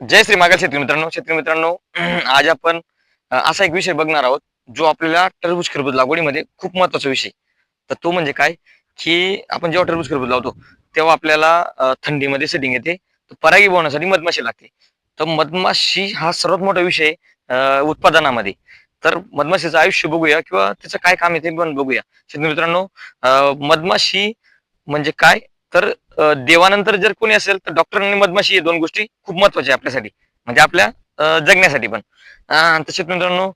जय श्री मागाल शेतकरी मित्रांनो. शेतकरी मित्रांनो आज आपण असा एक विषय बघणार आहोत जो आपल्याला टरबूज खरबूज लागवडीमध्ये खूप महत्त्वाचा विषय. तर तो म्हणजे काय? की आपण जेव्हा टरबूज खरबूज लावतो तेव्हा आपल्याला थंडीमध्ये सेटिंग येते परागी बोवण्यासाठी मधमाशी लागते. तर मधमाशी हा सर्वात मोठा विषय उत्पादनामध्ये. तर मधमाशीचं आयुष्य बघूया किंवा त्याचं काय काम येते पण बघूया. शेतकरी मित्रांनो मधमाशी म्हणजे काय? तर देवानंतर जर कोणी असेल तर डॉक्टर आणि मधमाशी या दोन गोष्टी खूप महत्त्वाच्या आहे आपल्यासाठी. म्हणजे आपल्या जगण्यासाठी पण. तसेच मित्रांनो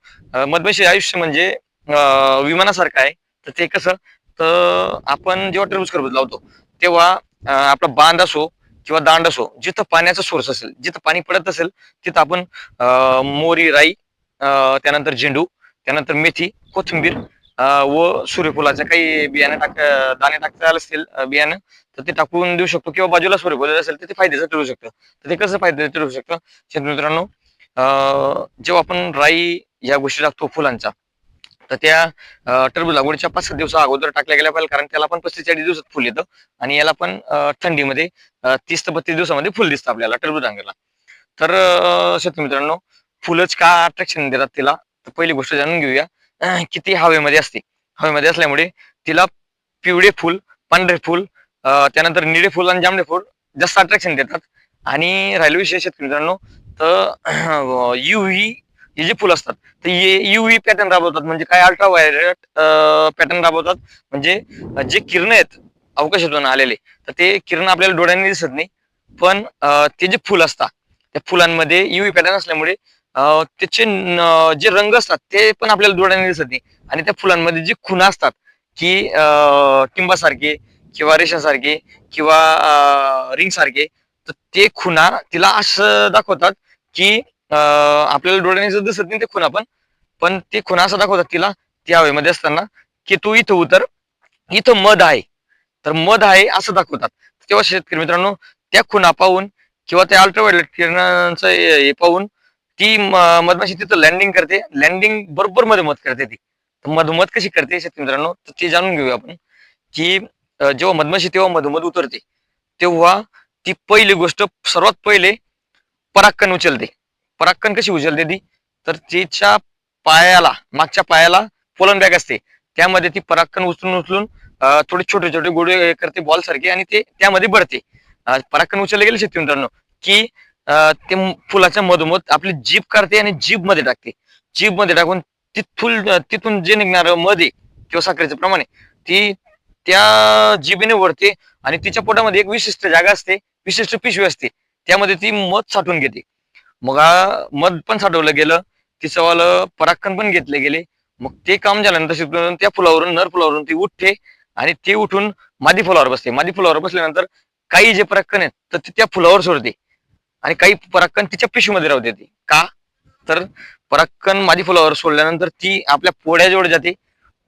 मधमाशी आयुष्य म्हणजे विमानासारखं आहे. तर ते कसं तर आपण जेव्हा टरबूज करबूज लावतो तेव्हा आपला बांध असो किंवा दांड असो जिथं पाण्याचा सोर्स असेल जिथं पाणी पडत असेल तिथं आपण मोरी राई त्यानंतर झेंडू त्यानंतर मेथी कोथिंबीर व सूर्यफुलाचे काही बियाणे टाक दाणे टाकता आले असतील बियाणं तर ते टाकून देऊ शकतो किंवा बाजूला सूर्यफुल असेल तर ते फायद्याचं ठरू शकतं. तर ते कसं फायद्याचं ठरू शकतं? शेतकरी मित्रांनो जेव्हा आपण राई या गोष्टी टाकतो फुलांचा तर त्या टरबूज लागवडीच्या पाच सात दिवसा अगोदर टाकल्या गेल्या पाहिजे कारण त्याला पण पस्तीस चाळीस दिवसात फुल येतं आणि याला पण थंडीमध्ये तीस ते बत्तीस दिवसामध्ये फुल दिसतं आपल्याला टरबूज रांगेला. तर शेतमित्रांनो शेतकरी मित्रांनो फुलच का अट्रॅक्शन देतात तिला? तर पहिली गोष्ट जाणून घेऊया. किती हवेमध्ये असते. हवेमध्ये असल्यामुळे तिला पिवळे फुल पांढरे फुल त्यानंतर निळे फुल आणि जांभळे फुल जास्त अट्रॅक्शन देतात. आणि राहिलो विषय शेतकरी मित्रांनो तर युव्ही हे जे फुल असतात तर ये व्ही पॅटर्न राबवतात. म्हणजे काय अल्ट्रा व्हायलेट पॅटर्न राबवतात. म्हणजे जे किरण आहेत अवकाशातून आलेले तर ते किरण आपल्याला डोळ्यांनी दिसत नाही. पण ते जे फुल असतात त्या फुलांमध्ये युव्ही पॅटर्न असल्यामुळे त्याचे जे रंग असतात ते पण आपल्याला डोळ्यांनी दिसत नाही. आणि त्या फुलांमध्ये जी खुणा असतात की टिंबासारखे किंवा रेषासारखे किंवा रिंग सारखे तर ते खुणा तिला असं दाखवतात की आपल्याला डोळ्याने दिसत नाही ते खुणा पण पण ते खुणा असं दाखवतात तिला त्या हवेमध्ये असताना की तू इथं उतर इथं मध आहे. तर मध आहे असं दाखवतात. तेव्हा शेतकरी मित्रांनो त्या खुणा पाहून किंवा त्या अल्ट्राव्हायलेट किरणांचं हे पाहून ती मधमाशी तिथं लँडिंग करते. लँडिंग बरोबर मधोमध करते ती. तर मधोमध कशी करते शेतकरी मित्रांनो? तर ते जाणून घेऊया आपण की जेव्हा मधमाशी तेव्हा मधोमध उतरते तेव्हा ती पहिली गोष्ट सर्वात पहिले परागकण उचलते. परागकण कशी उचलते ती? तर तिच्या पायाला मागच्या पायाला पोलन बॅग असते. त्यामध्ये ती परागकण उचलून उचलून थोडे छोटे छोटे गोळे करते बॉल सारखे आणि ते त्यामध्ये भरते. पराक्कन परागकण उचलले गेले शेतकरी मित्रांनो की ते फुलाच्या मधोमध आपली जीभ काढते आणि जीभमध्ये टाकते. जीभमध्ये टाकून तिथून तिथून जे निघणार मध किंवा साखरेचं प्रमाणे ती त्या जीबीने वरते आणि तिच्या पोटामध्ये एक विशिष्ट जागा असते विशिष्ट पिशवी असते. त्यामध्ये ती मध साठवून घेते. मग मध पण साठवलं गेलं तिचं वाल परागकण पण घेतले गेले. मग ते काम झाल्यानंतर त्या फुलावरून नर फुलावरून ती उठते आणि ते उठून मादी फुलावर बसते. मादी फुलावर बसल्यानंतर काही जे परागकण आहेत तर ते त्या फुलावर सोडते. आणि काही परागकण तिच्या पिशवीमध्ये राहू देते. का? तर परागकण मादी फुलावर सोडल्यानंतर ती आपल्या पोळ्याजवळ जाते.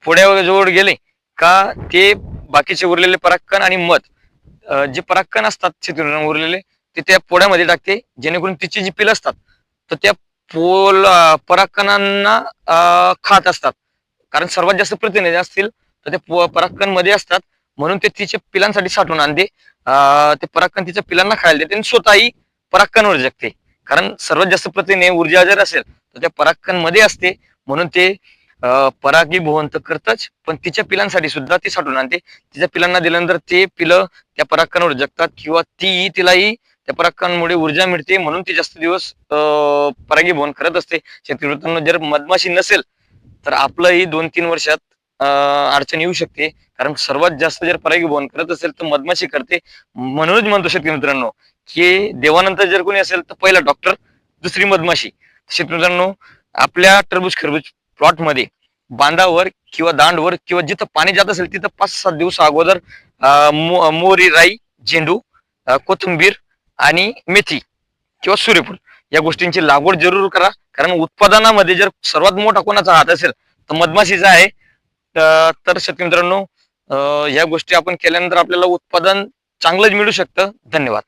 पोळ्याजवळ गेले का ते बाकीचे उरलेले परागकण आणि मध जे परागकण असतात शेतकऱ्यांना उरलेले ते त्या पोळ्यामध्ये टाकते. जेणेकरून तिची जी पिलं असतात तर त्या पोल पराक्कनांना परागकणांना खात असतात. कारण सर्वात जास्त प्रतिनिधी असतील तर ते पो- परागकणमध्ये असतात. म्हणून ते तिच्या पिलांसाठी साठवून आणते. अं, ते परागकण तिच्या पिलांना खायला देते आणि स्वतःही परागकणवर जगते. कारण सर्वात जास्त प्रतीने ऊर्जा जर असेल तर त्या परागकणमध्ये असते. म्हणून ते परागी भवन तर करतच पण तिच्या पिलांसाठी सुद्धा ती साठवून आणते. तिच्या पिलांना दिल्यानंतर ते पिलं त्या परागकणावर जगतात किंवा ती तिलाही त्या परागकणांमुळे ऊर्जा मिळते. म्हणून ती जास्त दिवस अं, परागी भवन करत असते. शेतकरी जर मधमाशी नसेल तर आपलंही दोन तीन वर्षात अं, अडचण येऊ शकते. कारण सर्वात जास्त जर परागी भवन करत असेल तर मधमाशी करते. म्हणूनच म्हणतो शेतकरी मित्रांनो की देवानंतर जर कोणी असेल तर पहिला डॉक्टर दुसरी मधमाशी. शेतकरी मित्रांनो आपल्या टरबूज खरबूज प्लॉटमध्ये बांधावर किंवा दांडवर किंवा जिथं पाणी जात असेल तिथं पाच सात दिवस अगोदर मो- मोरी राई झेंडू कोथिंबीर आणि मेथी किंवा सूर्यफूल या गोष्टींची लागवड जरूर करा. कारण उत्पादनामध्ये जर सर्वात मोठा कोणाचा हात असेल तर मधमाशीचा आहे. तर तर शेतकरी मित्रांनो या गोष्टी आपण केल्यानंतर आपल्याला उत्पादन चांगलंच मिळू शकतं. धन्यवाद.